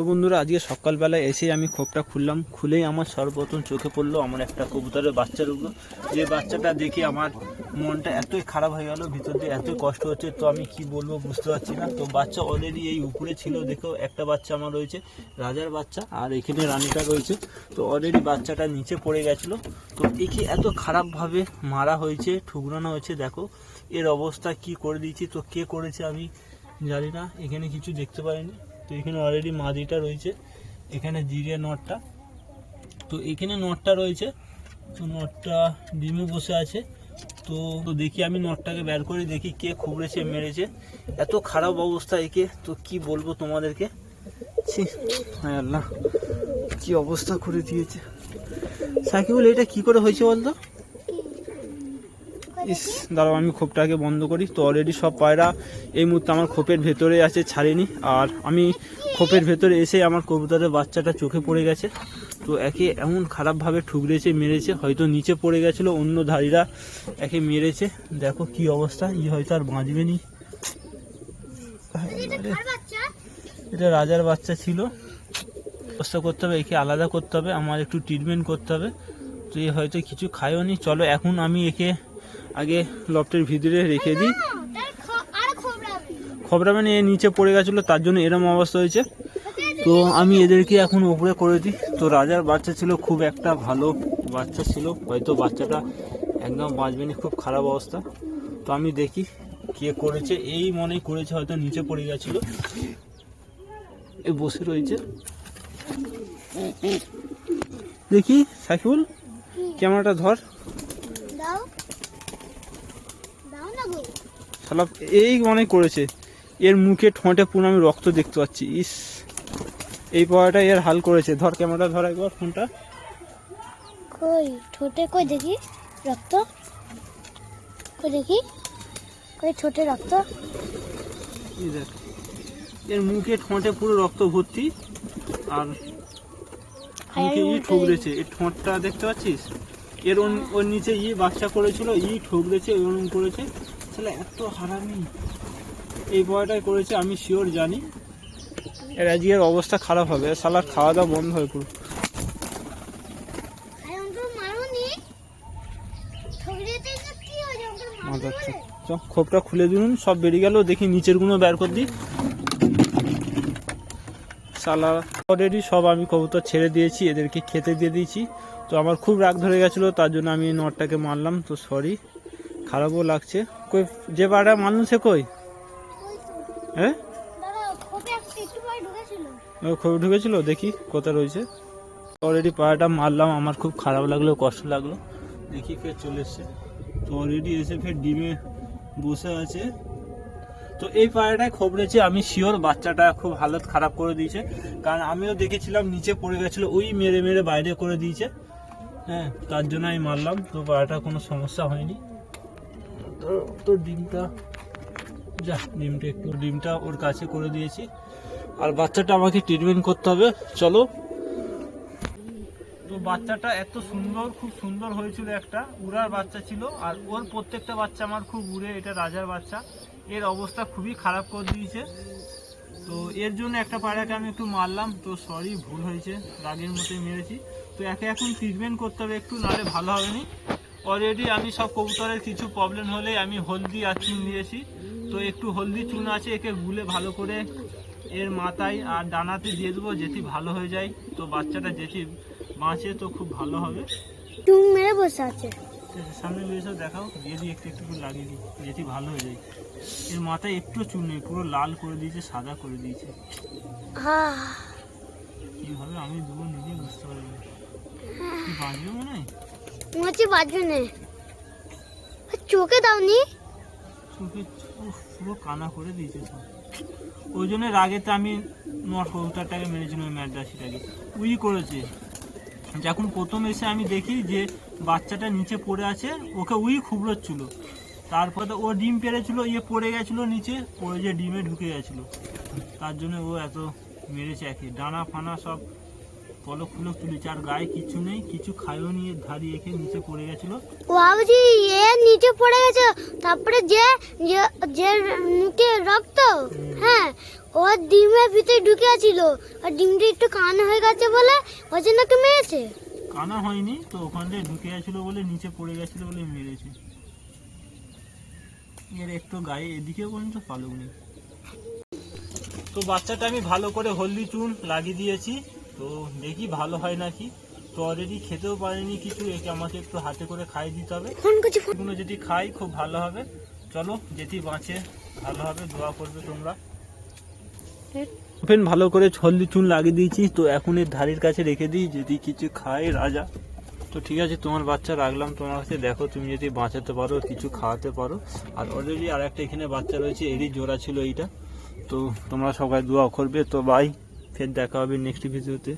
তো বন্ধুরা, আজকে সকালবেলায় এসে আমি খোপটা খুললাম। খুলেই আমার সর্বপ্রথম চোখে পড়ল আমার একটা কবুতরের বাচ্চার উপর যে বাচ্চাটা দেখে আমার মনটা এতই খারাপ হয়ে গেল, ভিতর দিয়ে এতই কষ্ট হচ্ছে, তো আমি কি বলব বুঝতে পারছি না। তো বাচ্চা অলরেডি এই উপরে ছিল, দেখো একটা বাচ্চা আমার রয়েছে, রাজার বাচ্চা, আর এখানে রানীটা রয়েছে। তো অলরেডি বাচ্চাটা নিচে পড়ে গেছিল। তো একে এত খারাপভাবে মারা হয়েছে, ঠুকরানো হয়েছে, দেখো। এর অবস্থা কি করে দিয়েছি, তো কে করেছে আমি জানি না, এখানে কিছু দেখতে পাইনি তো এখানে অলরেডি মাদিটা রয়েছে, এখানে জিরে নটটা। তো এখানে নটটা রয়েছে, তো নটটা ডিমে বসে আছে। তো তো দেখি আমি নটটাকে বের করে দেখি কে খুবড়েছে, মেরেছে। এত খারাপ অবস্থা একে, তো কি বলব তোমাদেরকে? ছি, হায় আল্লাহ, কি অবস্থা করে দিয়েছে। সাকিবুল, এটা কি করে হয়েছে বলতো? ইস দাঁড়াও আমি খোপটাকে বন্ধ করি। তো অলরেডি সব পায়রা এই মুহূর্তে আমার খোপের ভেতরে আছে ছাড়েনি। আর আমি খোপের ভেতরে এসে আমার কবুতরের বাচ্চাটা চোখে পড়ে গেছে। তো একে এমন খারাপভাবে ঠুকরেছে মেরেছে হয়তো নিচে পড়ে গেছিল অন্য ধারীরা একে মেরেছে। দেখো কি অবস্থা ই হয়তো আর বাঁচবে নি। এটা রাজার বাচ্চা ছিল। ব্যবস্থা করতে হবে একে আলাদা করতে হবে আমার একটু ট্রিটমেন্ট করতে হবে। তো এ হয়তো কিছু খায়ও নি। চলো এখন আমি একে আগে লফটের ভিতরে রেখে দিই। খবরা মানে এ নিচে পড়ে গেছিল তার জন্য এরম অবস্থা হয়েছে। তো আমি এদেরকে এখন উপরে করে দিই। তো রাজার বাচ্চা ছিল খুব একটা ভালো বাচ্চা ছিল। হয়তো বাচ্চাটা একদম বাঁচবে না খুব খারাপ অবস্থা। তো আমি দেখি কে করেছে। এই মনে করেছে হয়তো নিচে পড়ে গেছিল। এ বসে রয়েছে। দেখি সাকিবুল ক্যামেরাটা ধর। শালা এই অনেক করেছে। এর মুখে ঠোঁটে পুরো আমি রক্ত দেখতে পাচ্ছি। ইস। এই পাওয়াটা এর হাল করেছে। ধর ক্যামেরাটা ধর একবার ফোনটা। কই? ঠোঁটে কই দেখি? রক্ত? কই দেখি? কই ঠোঁটে রক্ত? এই দেখ। এর মুখে ঠোঁটে পুরো রক্ত ভর্তি। আর মুখে ই ঠুকরেছে। এর ঠোঁটটা দেখতে পাচ্ছিস? এর ওর- নিচে ই বাচ্চা করেছিল। ই ঠুকরেছে এরকম করেছে। তাহলে এত হারামি। এই বয়টাই করেছে আমি শিওর জানি। এর আজকের অবস্থা খারাপ হবে। সালার খাওয়া দাওয়া বন্ধ হয়ে পুরো আরে অন্তর মারুনি। ঠগড়িয়েতে তো কি হয়েছে অন্তর মাথাচ্ছে চ খোপটা খুলে দিন সব বেরিয়ে গেল দেখি নিচেরগুলো বের করে দিই সালা অলরেডি সব আমি কবুতর ছেড়ে দিয়েছি এদেরকে খেতে দিয়ে দিয়েছি। তো আমার খুব রাগ ধরে গেছিল তার জন্য আমি এই নটটাকে মারলাম তো সরি খারাপও লাগছে। কই, যে মারলুম সে কই? হ্যাঁ ও খবর ঢুকেছিল? দেখি কোথায় রয়েছে। অলরেডি পাড়াটা মারলাম, আমার খুব খারাপ লাগল, কষ্ট লাগল। দেখি ফের চলে এসছে। তো অলরেডি এসে ফের ডিমে বসে আছে। তো এই পায়রাটায় খবরেছে আমি শিওর বাচ্চাটা খুব হালত খারাপ করে দিয়েছে। কারণ আমিও দেখেছিলাম, নিচে পড়ে গেছিল, ওই মেরে মেরে বাইরে করে দিয়েছে। হ্যাঁ তার জন্য আমি মারলাম। তো পায়রাটা কোনো সমস্যা হয়নি। তো তো ডিমটা, যা, ডিমটা একটু, ডিমটা ওর কাছে করে দিয়েছি। আর বাচ্চাটা আমাকে ট্রিটমেন্ট করতে হবে, চলো। তো বাচ্চাটা এত সুন্দর, খুব সুন্দর হয়েছিল একটা, উড়ার বাচ্চা ছিল, আর ওর প্রত্যেকটা বাচ্চা আমার খুব উড়ে, এটা রাজার বাচ্চা। এর অবস্থা খুবই খারাপ করে দিয়েছে। তো এর জন্য একটা পায়রাকে আমি একটু মারলাম, তো সরি ভুল হয়েছে, রাগের মতোই মেরেছি। তো একে এখন ট্রিটমেন্ট করতে হবে, একটু নাহলে ভালো হবে না। অলরেডি আমি সব কবুতরের কিছু প্রবলেম হলে আমি হলদি আর চুন দিয়েছি। তো একটু হলদি চুন আছে একে গুলে ভালো করে এর মাথায় আর ডানাতে দিয়ে দেবো যেটি ভালো হয়ে যায়। তো বাচ্চাটা যেটি বাঁচে তো খুব ভালো হবে। মেরে বসে আছে। সামনে নিয়ে দেখাও দিয়ে দিই একটু একটু লাগিয়ে দিই যেটি ভালো হয়ে যায়। এর মাথায় একটু চুন নেই পুরো লাল করে দিয়েছে সাদা করে দিয়েছে। কীভাবে আমি দেবো নিজেই বুঝতে পারব বাঁচবে মনে হয়? হচ্ছে বাজবে চোখে দাওনি? চোখে পুরো কানা করে দিয়েছে ওই জন্য রাগেতে আমি নট কবুতরটাকে মেরেছিলাম ওই ম্যাড্রাসিটাকে উই করেছে। যখন প্রথম এসে আমি দেখি যে বাচ্চাটা নিচে পড়ে আছে, ওকে উই খুবড়োচ্ছিল। তারপর তো ও ডিম পেরেছিল ইয়ে পড়ে গেছিল নিচে, পড়ে যে ডিমে ঢুকে গেছিল। তার জন্য ও এত মেরেছে একে। ডানা ফানা সব পলক ফুলক তুলেছে আর গায়ে কিছু নেই কিছু খায়ও নিয়ে ধারি এখে নিচে পড়ে গেছিল। বাবুজি এ নিচে পড়ে গেছে তারপরে যে যে- যে মুখে রক্ত হ্যাঁ ও ডিমের ভিতরে ঢুকে ছিল আর ডিমটা একটু কান হয়ে গেছে বলে ওই জন্য কি মেরেছে। কানা হয়নি তো ওখানে ঢুকে গেছিল বলে নিচে পড়ে গেছিল বলে মেরেছে। এর একটু গায়ে এদিকে পর্যন্ত পালক নেই। তো বাচ্চাটা আমি ভালো করে হলদি চুন লাগিয়ে দিয়েছি। তো দেখি ভালো হয় নাকি। তো অলরেডি খেতেও পারিনি কিছু একে আমাকে একটু হাতে করে খাইয়ে দিতে হবে। এগুলো যদি খাই খুব ভালো হবে। চলো যেটি বাঁচে ভালো হবে দোয়া করবে তোমরা। ফেন ভালো করে হলদি চুন লাগিয়ে দিয়েছি তো এখন এর ধারের কাছে রেখে দিই যদি কিছু খায় রাজা। তো ঠিক আছে তোমার বাচ্চা রাখলাম তোমার কাছে দেখো তুমি যদি বাঁচাতে পারো কিছু খাওয়াতে পারো। আর অলরেডি আর একটা এখানে বাচ্চা রয়েছে এরই জোড়া ছিল এইটা। তো তোমরা সবাই দোয়া করবে তো বাই ফের দেখা হবে নেক্সট ভিডিওতে